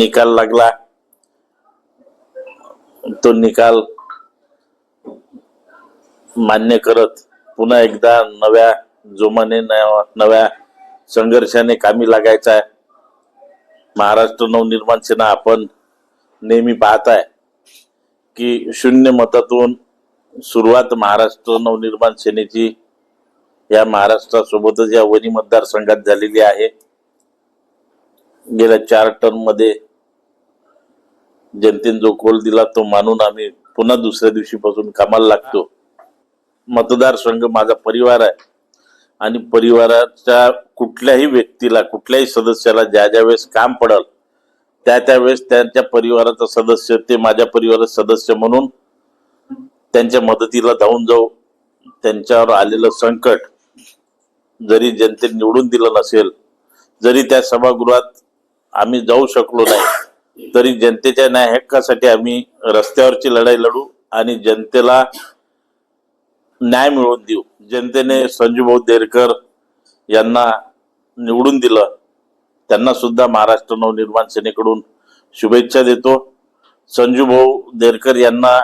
निकाल लागला. तो निकाल मान्य करत पुन्हा एकदा नव्या जोमाने नव्या नव्या संघर्षाने कामी लागायचा आहे. महाराष्ट्र नवनिर्माण सेना आपण नेहमी पाहत आहे की शून्य मतातून सुरुवात महाराष्ट्र नवनिर्माण सेनेची या महाराष्ट्रासोबतच या वनी मतदारसंघात झालेली आहे. गेल्या चार टर्ममध्ये जनतेने जो कोल दिला तो मानून आम्ही पुन्हा दुसऱ्या दिवशीपासून कामाला लागतो. मतदारसंघ माझा परिवार आहे. आणि परिवाराच्या कुठल्याही व्यक्तीला कुठल्याही सदस्याला ज्या ज्या वेळेस काम पडल त्या त्यावेळेस त्यांच्या परिवाराचा सदस्य ते माझ्या परिवाराचा सदस्य म्हणून त्यांच्या मदतीला धावून जाऊ त्यांच्यावर आलेलं संकट जरी जनतेने निवडून दिलं नसेल जरी त्या सभागृहात आम्ही जाऊ शकलो नाही तरी जनतेच्या न्याय हक्कासाठी आम्ही रस्त्यावरची लढाई लढू आणि जनतेला न्याय मिळवून देऊ. जनतेने संजूभाऊ देरकर यांना निवडून दिलं. त्यांना सुद्धा महाराष्ट्र नवनिर्माण सेनेकडून शुभेच्छा देतो. संजूभाऊ देरकर यांना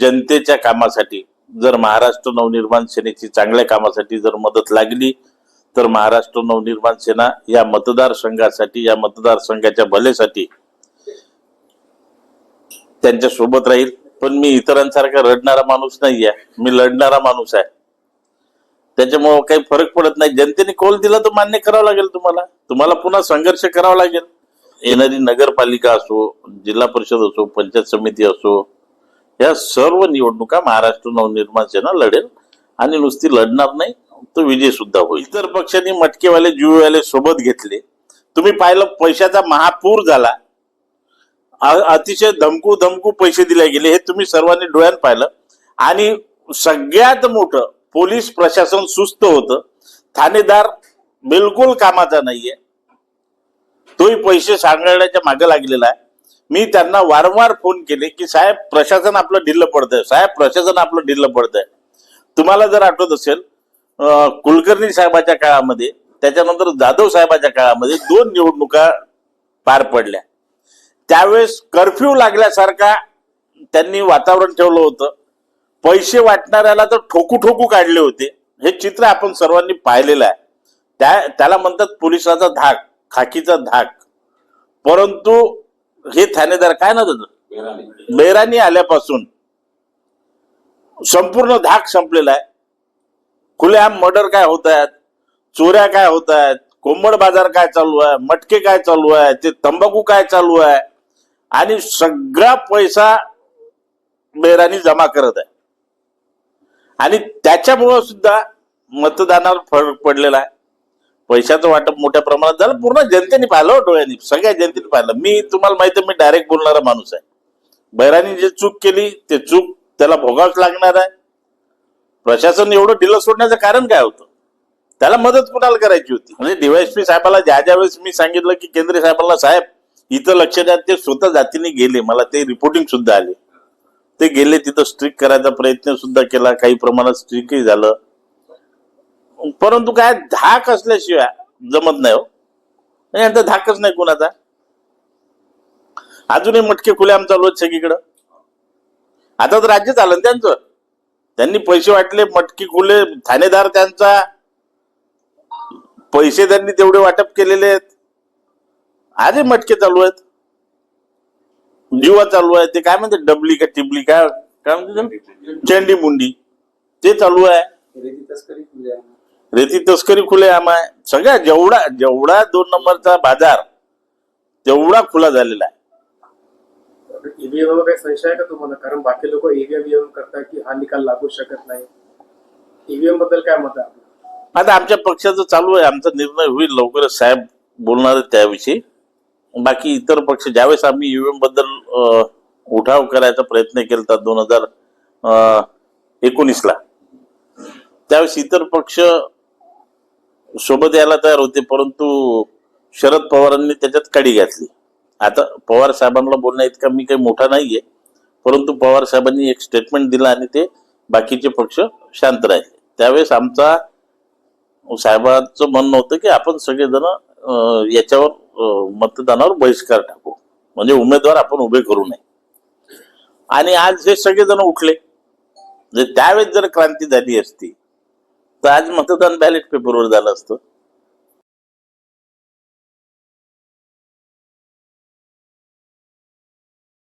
जनतेच्या कामासाठी जर महाराष्ट्र नवनिर्माण सेनेची चांगल्या कामासाठी जर मदत लागली तर महाराष्ट्र नवनिर्माण सेना या मतदारसंघासाठी या मतदारसंघाच्या भलेसाठी त्यांच्यासोबत राहील. पण मी इतरांसारखा रडणारा माणूस नाही आहे मी लढणारा माणूस आहे. त्याच्यामुळं काही फरक पडत नाही. जनतेने कौल दिला तर मान्य करावं लागेल तुम्हाला. तुम्हाला पुन्हा संघर्ष करावा लागेल. येणारी नगरपालिका असो जिल्हा परिषद असो पंचायत समिती असो या सर्व निवडणुका महाराष्ट्र नवनिर्माण सेना लढेल. आणि नुसती लढणार नाही तो विजय सुद्धा होईल. इतर पक्षांनी मटकेवाले जुवेवाले सोबत घेतले. तुम्ही पाहिलं पैशाचा महापूर झाला. अतिशय धमकू धमकू पैसे दिले गेले हे तुम्ही सर्वांनी डोळ्यात पाहिलं. आणि सगळ्यात मोठं पोलीस प्रशासन सुस्त होतं. ठाणेदार बिलकुल कामाचा नाहीये. तोही पैसे सांगण्याच्या मागे लागलेला आहे. मी त्यांना वारंवार फोन केले की साहेब प्रशासन आपलं ढिल्लं पडतंय. साहेब प्रशासन आपलं ढिल्लं पडतंय. तुम्हाला जर आठवत असेल कुलकर्णी साहेबाच्या काळामध्ये त्याच्यानंतर जाधव साहेबाच्या काळामध्ये दोन निवडणुका पार पडल्या. त्यावेळेस कर्फ्यू लागल्यासारखा त्यांनी वातावरण ठेवलं होतं. पैसे वाटणाऱ्याला तर ठोकू ठोकू काढले होते. हे चित्र आपण सर्वांनी पाहिलेलं आहे. त्या त्याला म्हणतात पोलिसाचा धाक खाकीचा धाक. परंतु हे ठाणेदार काय ना त्याचं? बेरानी आल्यापासून संपूर्ण धाक संपलेला आहे. खुलेआम मर्डर काय होत आहेत? चोऱ्या काय होत आहेत? कोंबड बाजार काय चालू आहे? मटके काय चालू आहे? ते तंबाखू काय चालू आहे? आणि सगळा पैसा मेहरानी जमा करत आहे. आणि त्याच्यामुळं सुद्धा मतदानावर फरक पडलेला आहे. पैशाचं वाटप मोठ्या प्रमाणात झालं. पूर्ण जनतेने पाहिलं हो डोळ्यांनी. सगळ्या जनतेने पाहिलं. मी तुम्हाला माहिती आहे, मी डायरेक्ट बोलणारा माणूस आहे. बैरानी जे चूक केली ते चूक त्याला भोगावंच लागणार आहे. प्रशासन एवढं ढिलं सोडण्याचं कारण काय होतं? त्याला मदत कुणाला करायची होती? म्हणजे डीवायसपी साहेबाला ज्या ज्या वेळेस मी सांगितलं की केंद्रीय साहेबांना साहेब इथं लक्ष द्या ते स्वतः जातीने गेले. मला ते रिपोर्टिंग सुद्धा आले. ते गेले तिथं स्ट्रिक करायचा प्रयत्न सुद्धा केला. काही प्रमाणात स्ट्रिकही झालं. परंतु काय धाक असल्याशिवाय जमत नाही हो. आणि यांचा धाकच नाही कुणाचा. अजूनही मटके खुले आम चालू आहेत सगळीकडं. आता तर राज्य चालन त्यांचं. त्यांनी पैसे वाटले मटकी खुले ठाणेदार त्यांचा. पैसे त्यांनी तेवढे वाटप केलेले आहेत. आजही मटके चालू आहेत. जीवा चालू आहे. ते काय म्हणते डबली का टिबली काय काय म्हणते? चेंडी मुंडी. ते चालू आहे. रेती तस्करी खुली आहे. रेती तस्करी खुले आम आहे. सगळ्या जेवढा जेवढा दोन नंबरचा बाजार तेवढा खुला झालेला आहे. ईव्हीएम वर काही संशय आहे का तुम्हाला? कारण बाकी लोक ईव्हीएम करतात की हा निकाल लागू शकत नाही. ईव्हीएमबद्दल काय मत आहे? आता आमच्या पक्षाचं चालू आहे. आमचा निर्णय होईल लवकरच. साहेब बोलणार त्याविषयी. बाकी इतर पक्ष ज्यावेळेस आम्ही ईव्हीएमबद्दल उठाव करायचा प्रयत्न केला दोन हजार एकोणीसला त्यावेळेस इतर पक्ष सोबत यायला तयार होते परंतु शरद पवारांनी त्याच्यात काडी घातली. आता पवार साहेबांना बोलण्या इतका मी काही मोठा नाहीये परंतु पवार साहेबांनी एक स्टेटमेंट दिलं आणि ते बाकीचे पक्ष शांत राहिले. त्यावेळेस आमचा साहेबांचं म्हणणं होतं की आपण सगळेजण याच्यावर मतदानावर बहिष्कार टाकू. म्हणजे उमेदवार आपण उभे करू नये. आणि आज हे सगळेजण उठले जर त्यावेळेस जर क्रांती झाली असती तर आज मतदान बॅलेट पेपरवर झालं असतं.